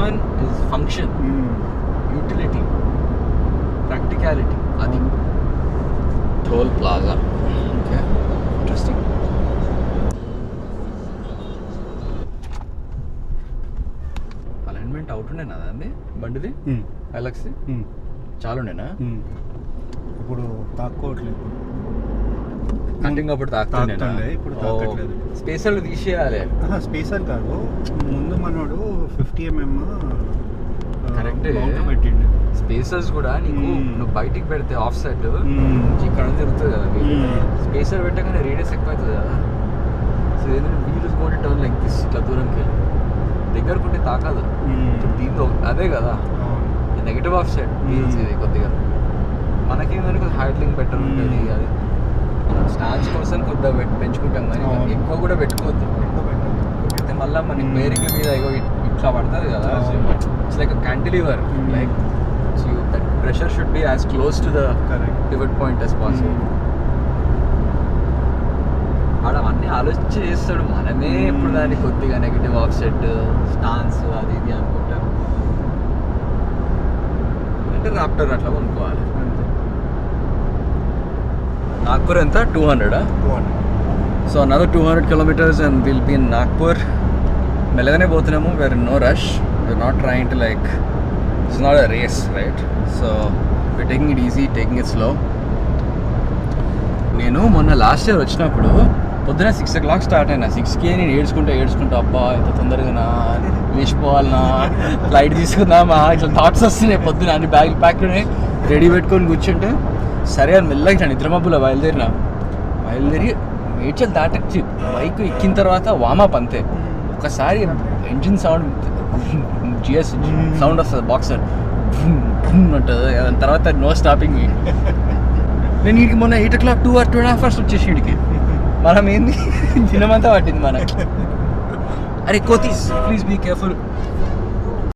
One is function utility practicality అది toll plaza okay interesting alignment out ఉండేనా అండి బండిది? ఎలక్సీ చాలా ఉండేనా ఇప్పుడు తాక్కోవట్లేదు. కటింగ్ అప్పుడు తాకుతుండే, ఇప్పుడు తాకట్లేదు. స్పేసర్ తీసేయాలి స్పేసర్ కాదు ముందు మనోడు ఫిఫ్టీ ఎంఎం Correct. పెట్టిండు స్పేసర్స్ కూడా నీకు. నువ్వు బయటికి పెడితే ఆఫ్ సైడ్. ఇక్కడ తిరుగుతుంది కదా. స్పేసర్ పెట్టగానే రేడియస్ ఎక్కువ అవుతుంది కదా సో ఏంటంటే వీల్ కూడా టర్న్ లైక్ దిస్ ఇట్లా దూరంకి వెళ్ళి దగ్గరకు ఉంటే తాకదు దీంతో అదే కదా నెగిటివ్ ఆఫ్ సైడ్ వీల్స్. ఇది కొద్దిగా మనకేంటంటే కొంచెం హైడ్లింగ్ బెటర్. ఉంటుంది అది స్టాండ్స్ కోసం కొద్దిగా పెంచుకుంటాం కానీ. ఎక్కువ కూడా పెట్టుకోవద్దు అయితే మళ్ళీ మనకి Hmm. బేరింగ్ మీద ఇట్లా పడుతుంది కదా. It's like cantilever Hmm. Like that pressure should be as close to the point as possible ఆడ అన్నీ ఆలోచించి చేస్తాడు మనమే Hmm. ఇప్పుడు దాన్ని కొద్దిగా నెగిటివ్ ఆఫ్ సెట్ స్టాన్స్ అది ఇది అనుకుంటాం అంటే రాప్టర్ అట్లా కొనుక్కోవాలి నాగ్పూర్ ఎంత? Two హండ్రెడా so another two hundred kilometres and will be in Nagpur మెల్లగానే పోతున్నాము. Where no rush we're not trying to like it's not a race right so we taking it easy taking it slow నేను మొన్న last year వచ్చినప్పుడు పొద్దున six ఓ clock start అయినా సిక్స్కి నేను ఏడ్చుకుంటా ఏడ్చుకుంటా అబ్బా ఇంత తొందరగా లేచిపోవాలనా? ఫ్లైట్ తీసుకుందామా? ఇట్లా థాట్స్ వస్తున్నాయి పొద్దున. అన్ని బ్యాగ్ ప్యాక్ రెడీ పెట్టుకొని కూర్చుంటే సరే అని మెల్లగా ఇట్లా నిద్రమబ్బులో బయలుదేరిన. బయలుదేరి మేడ్చల్ దాటచ్చి బైక్ ఎక్కిన తర్వాత వామప్ అంతే. ఒకసారి ఇంజిన్ సౌండ్ జిఎస్ సౌండ్ వస్తుంది బాక్సర్ ఉంటుంది దాని తర్వాత నో స్టాపింగ్ నేను వీడికి మొన్న eight o'clock two or two and half hours వచ్చేసి వీడికి మనం ఏంది? దినమంతా పట్టింది మనకి. అరే కోతీస్ ప్లీజ్ బీ కేర్ఫుల్